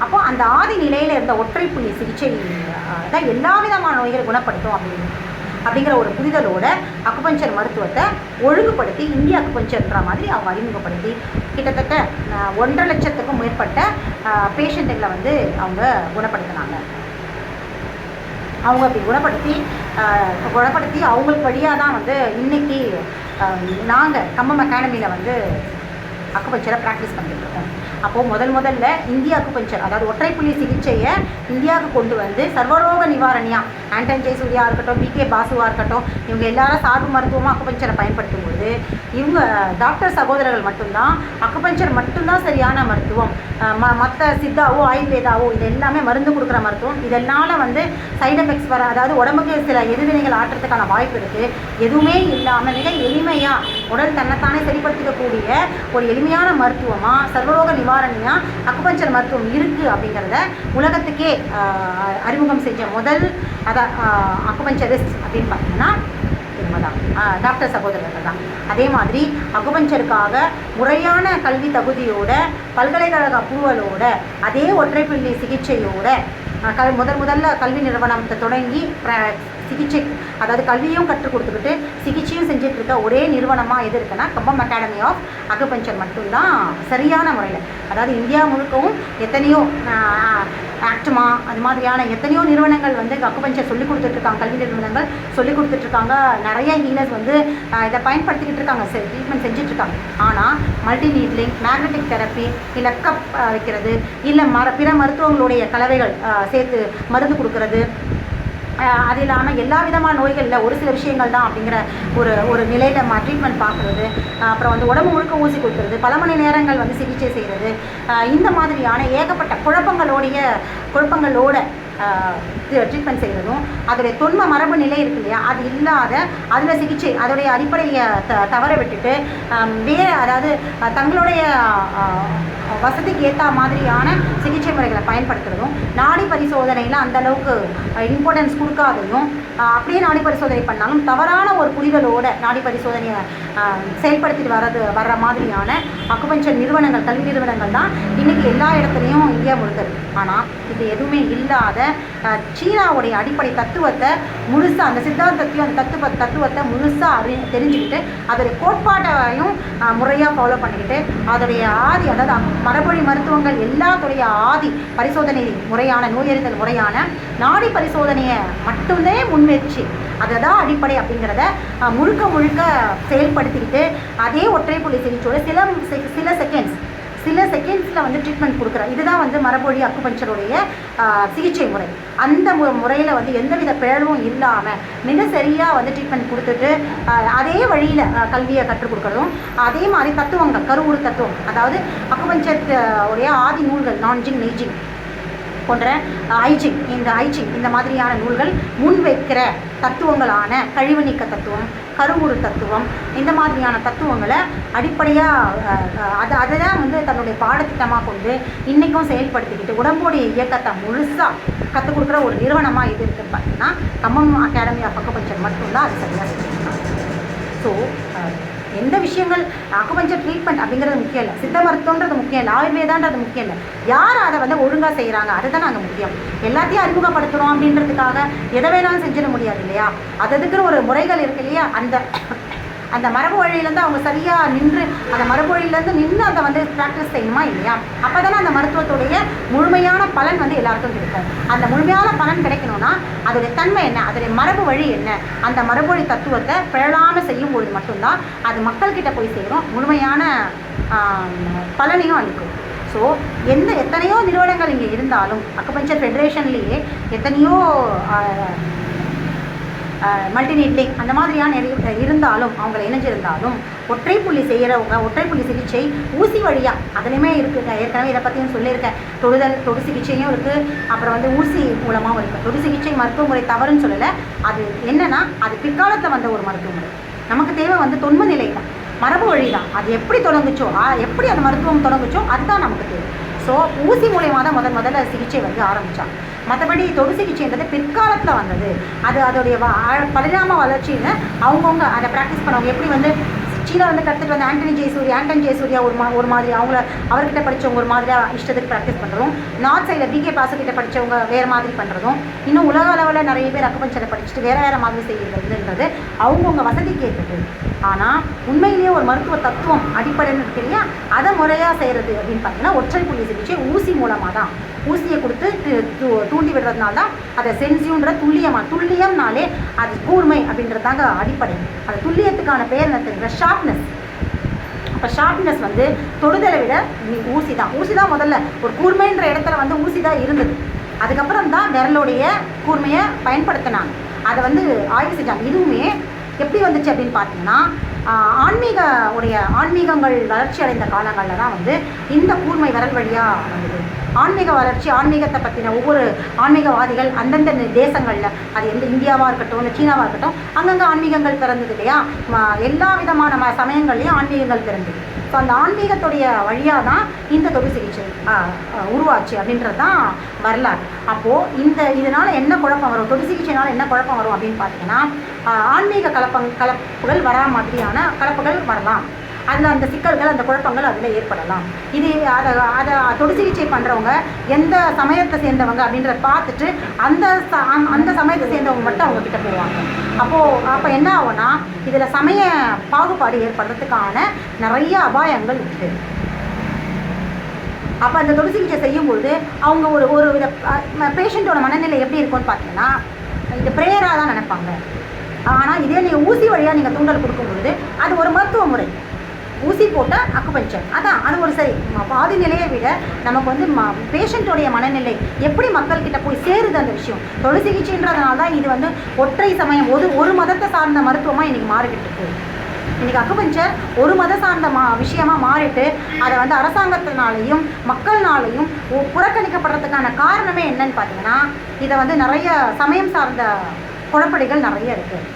அப்போ அந்த ஆதி நிலையில் இருந்த ஒற்றை புள்ளி சிகிச்சை தான் எல்லா விதமான நோய்களை குணப்படுத்தும் அப்படின்னு அப்படிங்கிற ஒரு புரிதலோட அக்குபஞ்சர் மருத்துவத்தை ஒழுங்குபடுத்தி இந்திய அக்குபஞ்சர்ன்ற மாதிரி அவங்க அறிமுகப்படுத்தி கிட்டத்தட்ட ஒன்றரை லட்சத்துக்கும் மேற்பட்ட பேஷண்ட்டுகளை வந்து அவங்க குணப்படுத்தினாங்க. அவங்க அப்படி குணப்படுத்தி குணப்படுத்தி அவங்களுக்கு வழியாக தான் வந்து இன்னைக்கு நாங்கள் கம்பம் அகாடமியில் வந்து அக்குபஞ்சரை ப்ராக்டிஸ் பண்ணிட்டு இருக்கோம் அப்போது முதல் முதல்ல இந்திய அக்குபஞ்சர் அதாவது ஒற்றைப்புள்ளி சிகிச்சையை இந்தியாவுக்கு கொண்டு வந்து சர்வரோக நிவாரணியாக ஆண்டன் ஜெயசூர்யா இருக்கட்டும் பிகே பாசுவாக இருக்கட்டும் இவங்க எல்லாரும் சார்பு மருத்துவமாக அக்குபஞ்சரை பயன்படுத்தும் போது இவங்க டாக்டர் சகோதரர்கள் மட்டும்தான் அக்குபஞ்சர் மட்டும்தான் சரியான மருத்துவம். ம மற்ற சித்தாவோ ஆயுர்வேதாவோ இது எல்லாமே மருந்து கொடுக்குற மருத்துவம். இதனால் வந்து சைடு எஃபெக்ட்ஸ் வர அதாவது உடம்புக்கு சில எதிர்வினைகள் ஆட்டுறதுக்கான வாய்ப்பு இருக்குது எதுவுமே இல்லாமல் மிக எளிமையாக உடல் தன்னைத்தானே சரிப்படுத்திக்கக்கூடிய ஒரு எளிமையான மருத்துவமாக சர்வரோக நிவாரணியாக அக்குபஞ்சர் மருத்துவம் இருக்குது அப்படிங்கிறத உலகத்துக்கே அறிமுகம் செஞ்ச முதல் அதான் அக்குபஞ்சரிஸ்ட் அப்படின்னு பார்த்தீங்கன்னா தான் டாக்டர் சகோதரர்கள் தான். அதே மாதிரி அகுபஞ்சருக்காக முறையான கல்வி தகுதியோட பல்கலைக்கழக அப்ரூவலோட அதே ஒற்றைப்பிள்ளி சிகிச்சையோட கல் முதல் முதல்ல கல்வி நிறுவனத்தை தொடங்கி சிகிச்சை அதாவது கல்வியும் கற்றுக் கொடுத்துக்கிட்டு சிகிச்சையும் செஞ்சுட்டு இருக்க ஒரே நிறுவனமாக எது இருக்குன்னா கம்பம் அகாடமி ஆஃப் அகுபஞ்சர் மட்டும்தான் சரியான முறையில். அதாவது இந்தியா முழுக்கவும் எத்தனையோ ஆக்டமா அது மாதிரியான எத்தனையோ நிறுவனங்கள் வந்து அக்குபஞ்சர் சொல்லிக் கொடுத்துட்ருக்காங்க கல்வி நிறுவனங்கள் சொல்லி கொடுத்துட்ருக்காங்க நிறைய ஹீலர்ஸ் வந்து இதை பயன்படுத்திக்கிட்டு இருக்காங்க ட்ரீட்மெண்ட் செஞ்சுட்ருக்காங்க ஆனால் மல்டி நீட்லிங் மேக்னெட்டிக் தெரப்பி இல்லை கப் வைக்கிறது இல்லை மர பிற மருத்துவங்களுடைய கலவைகள் சேர்த்து மருந்து கொடுக்கறது அது இல்லாமல் எல்லா விதமான நோய்களில் ஒரு சில விஷயங்கள் தான் அப்படிங்கிற ஒரு ஒரு நிலையில் நம்ம ட்ரீட்மெண்ட் பார்க்குறது. அப்புறம் வந்து உடம்பு முழுக்க ஊசி கொடுக்குறது பல மணி நேரங்கள் வந்து சிகிச்சை செய்கிறது இந்த மாதிரியான ஏகப்பட்ட குழப்பங்களோடைய குழப்பங்களோட ட்ரீட்மெண்ட் செய்கிறதும் அதோடைய தொன்ம மரபு நிலை இருக்கு இல்லையா? அது இல்லாத அதில் சிகிச்சை அதோடைய அடிப்படையை த தவற விட்டுட்டு வேறு அதாவது தங்களுடைய வசதிக்கு ஏற்ற மாதிரியான சிகிச்சை முறைகளை பயன்படுத்துகிறதும் நாடி பரிசோதனையில் அந்த அளவுக்கு இம்பார்ட்டன்ஸ் கொடுக்காதையும் அப்படியே நாடி பரிசோதனை பண்ணாலும் தவறான ஒரு புரிதலோட நாடி பரிசோதனையை செயல்படுத்திட்டு வர்றது வர்ற மாதிரியான அக்குபஞ்சர் நிறுவனங்கள் கல்வி நிறுவனங்கள் தான் இன்றைக்கி எல்லா இடத்துலையும் இந்தியா முழுக்க ஆனால் இது எதுவுமே இல்லாத சீனாவுடைய அடிப்படை தத்துவத்தை முழுசாக அந்த சித்தாந்தத்தையும் அந்த தத்துவ தத்துவத்தை முழுசாக அறி தெரிஞ்சுக்கிட்டு அதோடைய கோட்பாட்டையும் முறையாக ஃபாலோ பண்ணிக்கிட்டு அதோடைய ஆதி அதாவது மரபொழி மருத்துவங்கள் எல்லாத்துடைய ஆதி பரிசோதனை முறையான நோயறிதல் முறையான நாடி பரிசோதனையை மட்டுமே முன்வச்சு அதை தான் அடிப்படை அப்படிங்கிறத முழுக்க முழுக்க செயல்படுத்திக்கிட்டு அதே ஒற்றை புள்ளி சிகிச்சையோட சில சில செகண்ட்ஸ் சில செகண்ட்ஸில் வந்து ட்ரீட்மெண்ட் கொடுக்குறோம் இதுதான் வந்து மரபொழி அக்குபஞ்சருடைய சிகிச்சை முறை. அந்த மு முறையில் வந்து எந்தவித பிழவும் இல்லாமல் மிக சரியாக வந்து ட்ரீட்மெண்ட் கொடுத்துட்டு அதே வழியில் கல்வியை கற்றுக் கொடுக்குறதும் அதே மாதிரி தத்துவங்கள் கருவுறு தத்துவம் அதாவது அக்குபஞ்சர் உடைய ஆதி நூல்கள் நான்ஜிங் நெய்ஜிங் போன்ற ஐஜிங் இந்த ஐஜிங் இந்த மாதிரியான நூல்கள் முன்வைக்கிற தத்துவங்களான கழிவு நீக்க தத்துவம் கருவுறு தத்துவம் இந்த மாதிரியான தத்துவங்களை அடிப்படையாக அதை அதை தான் வந்து தன்னுடைய பாடத்திட்டமாக கொண்டு இன்றைக்கும் செயல்படுத்திக்கிட்டு உடம்புடைய இயக்கத்தை முழுசாக கற்றுக் கொடுக்குற ஒரு நிறுவனமாக இது இருக்குது பார்த்தீங்கன்னா கம்மம் அகாடமி ஆஃப் அக்குபஞ்சர் மட்டும்தான் அது சரியாக ஸோ எந்த விஷயங்கள் அக்குபஞ்சர் ட்ரீட்மெண்ட் அப்படிங்கிறது முக்கியம் இல்லை. சித்த மருத்துவன்றது முக்கியம் இல்லை. ஆயுர்வேதான்றது முக்கியம் இல்லை. யார் அதை வந்து ஒழுங்காக செய்கிறாங்க அதுதான் நாங்கள் முக்கியம். எல்லாத்தையும் அறிமுகப்படுத்துகிறோம் அப்படின்றதுக்காக எதை வேணாலும் செஞ்சிட முடியாது இல்லையா? அது அதுக்குன்னு ஒரு முறைகள் இருக்கு இல்லையா? அந்த அந்த மரபு வழியிலேருந்து அவங்க சரியாக நின்று அந்த மரபு வழியிலேருந்து நின்று அதை வந்து ப்ராக்டிஸ் செய்யணுமா இல்லையா? அப்போ தானே அந்த மருத்துவத்துடைய முழுமையான பலன் வந்து எல்லாருக்கும் கிடைக்கும். அந்த முழுமையான பலன் கிடைக்கணும்னா அதோடைய தன்மை என்ன? அதோடைய மரபு வழி என்ன? அந்த மரபு வழி தத்துவத்தை பிழலாமல் செய்யும் பொழுது மட்டும்தான் அது மக்கள்கிட்ட போய் சேரும். முழுமையான பலனையும் அளிக்கும் ஸோ எந்த எத்தனையோ நிறுவனங்கள் இங்கே இருந்தாலும் அக்குபஞ்சர் ஃபெடரேஷன்லேயே எத்தனையோ மல்டிநீட்லிங் அந்த மாதிரியான நிறைய இருந்தாலும் அவங்கள இணைஞ்சிருந்தாலும் ஒற்றை புள்ளி செய்கிறவங்க ஒற்றை புள்ளி சிகிச்சை ஊசி வழியாக அதுலேயுமே இருக்குது ஏற்கனவே இதை பற்றியும் சொல்லியிருக்கேன். தொடுதல் தொடு சிகிச்சையும் இருக்குது அப்புறம் வந்து ஊசி மூலமாகவும் இருக்குது தொடு சிகிச்சை மருத்துவ முறை தவறுன்னு சொல்லலை. அது என்னென்னா அது பிற்காலத்தில் வந்த ஒரு மருத்துவ முறை நமக்கு தேவை வந்து தொன்ம நிலை தான். மரபு வழி தான். அது எப்படி தொடங்குச்சோ ஆ, எப்படி அந்த மருத்துவம் தொடங்குச்சோ அதுதான் நமக்கு தேவை. ஸோ ஊசி மூலயமா தான் முதல் முதல்ல சிகிச்சை வந்து ஆரம்பித்தாங்க மற்றபடி தொடு சிகிச்சைன்றது பிற்காலத்தில் வந்தது. அது அதோடைய பரிணாம வளர்ச்சின்னு அவங்கவுங்க அதை ப்ராக்டிஸ் பண்ணவங்க எப்படி வந்து சீனாலேருந்து கற்றுட்டு வந்த ஆண்டனி ஜெயசூர்யா ஆண்டன் ஜெயசூர்யா ஒரு மா ஒரு மாதிரி அவங்கள அவர்கிட்ட படித்தவங்க ஒரு மாதிரியாக இஷ்டத்துக்கு ப்ராக்டிஸ் பண்ணுறோம் நார்த் சைடில் பிகே பாசக்கிட்ட படித்தவங்க வேறு மாதிரி பண்ணுறதும் இன்னும் உலக அளவில் நிறைய பேர் அக்குபஞ்சரை படிச்சுட்டு வேறு வேறு மாதிரி செய்கிறதுன்றது அவங்கவுங்க வசதிக்கு ஏற்றது ஆனால் உண்மையிலேயே ஒரு மருத்துவ தத்துவம் அடிப்படைன்னு இருக்கு இல்லையா? அதை முறையாக செய்கிறது அப்படின்னு பார்த்தீங்கன்னா ஒற்றை புள்ளி சிகிச்சை ஊசி மூலமாக தான் ஊசியை கொடுத்து தூண்டி விடுறதுனால தான் அதை சென்சியூன்ற துல்லியமாக துல்லியம்னாலே அது கூர்மை அப்படின்றது தாங்க அடிப்படை. அந்த துல்லியத்துக்கான பேர் என்ன ஷார்ப் ஷார்ப்னஸ் அப்போ ஷார்ப்னஸ் வந்து தொடுதலை விட நீ- ஊசி தான் ஊசி தான் முதல்ல. ஒரு கூர்மைன்ற இடத்துல வந்து ஊசி தான் இருந்தது. அதுக்கப்புறம் தான் விரலுடைய கூர்மையை பயன்படுத்தினாங்க. அதை வந்து ஆய்வு செஞ்சாங்க. இதுவுமே எப்படி வந்துச்சு அப்படின்னு பார்த்தீங்கன்னா ஆன்மீக உடைய ஆன்மீகங்கள் வளர்ச்சி அடைந்த காலங்களில் தான் வந்து இந்த கூர்மை விரல் வழியாக வந்தது. ஆன்மீக வளர்ச்சி ஆன்மீகத்தை பற்றின ஒவ்வொரு ஆன்மீகவாதிகள் அந்தந்த தேசங்களில் அது எந்த இந்தியாவாக இருக்கட்டும் இல்லை சீனாவாக இருக்கட்டும் அங்கங்கே ஆன்மீகங்கள் பிறந்தது இல்லையா? எல்லா விதமான ம சமயங்கள்லையும் ஆன்மீகங்கள் பிறந்தது. ஸோ அந்த ஆன்மீகத்துடைய வழியாக தான் இந்த தொடு சிகிச்சை உருவாச்சு அப்படின்றது தான் வரலாறு. அப்போது இந்த இதனால் என்ன குழப்பம் வரும்? தொடு சிகிச்சைனால் என்ன குழப்பம் வரும் அப்படின்னு பார்த்தீங்கன்னா ஆன்மீக கலப்பங் கலப்புகள் வரா மாதிரியான கலப்புகள் வரலாம். அதில் அந்த சிக்கல்கள் அந்த குழப்பங்கள் அதில் ஏற்படலாம். இது அதை அதை தொடு சிகிச்சை பண்ணுறவங்க எந்த சமயத்தை சேர்ந்தவங்க அப்படின்றத பார்த்துட்டு அந்த ச- அந்த- சமயத்தை சேர்ந்தவங்க மட்டும் அவங்க கிட்ட போவாங்க. அப்போது அப்போ என்ன ஆகும்னா இதில் சமய பாகுபாடு ஏற்படுறதுக்கான நிறைய அபாயங்கள் இருக்குது அப்போ அந்த தொடு சிகிச்சை செய்யும்பொழுது அவங்க ஒரு ஒரு வித பேஷண்ட்டோட மனநிலை எப்படி இருக்கும்னு பார்த்தீங்கன்னா இது ப்ரேயராக தான் நினைப்பாங்க. ஆனால் இதே நீங்கள் ஊசி வழியாக நீங்கள் தூண்டல் கொடுக்கும்பொழுது அது ஒரு மருத்துவ முறை. ஊசி போட்டால் அக்குபஞ்சர். அதான் அது ஒரு சரி. பாதி நிலையை விட நமக்கு வந்து ம பேஷண்ட்டோடைய மனநிலை எப்படி மக்கள்கிட்ட போய் சேருது அந்த விஷயம். தொழில் சிகிச்சைன்றதுனால தான் இது வந்து ஒற்றை சமயம் ஒரு ஒரு மதத்தை சார்ந்த மருத்துவமாக இன்றைக்கி மாறிக்கிட்டு இருக்கு. இன்றைக்கி அக்குபஞ்சர் ஒரு மத சார்ந்த மா விஷயமாக மாறிட்டு அதை வந்து அரசாங்கத்தினாலையும் மக்கள்னாலையும் புறக்கணிக்கப்படுறதுக்கான காரணமே என்னன்னு பார்த்தீங்கன்னா இதை வந்து நிறைய சமயம் சார்ந்த குழப்படிகள் நிறைய இருக்குது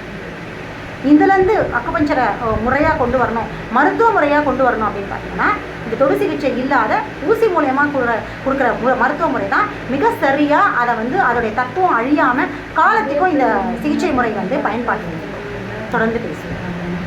இதுலேருந்து அக்குபஞ்சரை முறையாக கொண்டு வரணும் மருத்துவ முறையாக கொண்டு வரணும் அப்படின்னு பார்த்தீங்கன்னா இந்த தொடு சிகிச்சை இல்லாத ஊசி மூலயமா கொடுக்குற கொடுக்குற மு- மருத்துவ முறை தான் மிக சரியாக அதை வந்து அதோடைய தத்துவம் அழியாமல் காலத்துக்கும் இந்த சிகிச்சை முறை வந்து பயன்பாட்டு தொடர்ந்து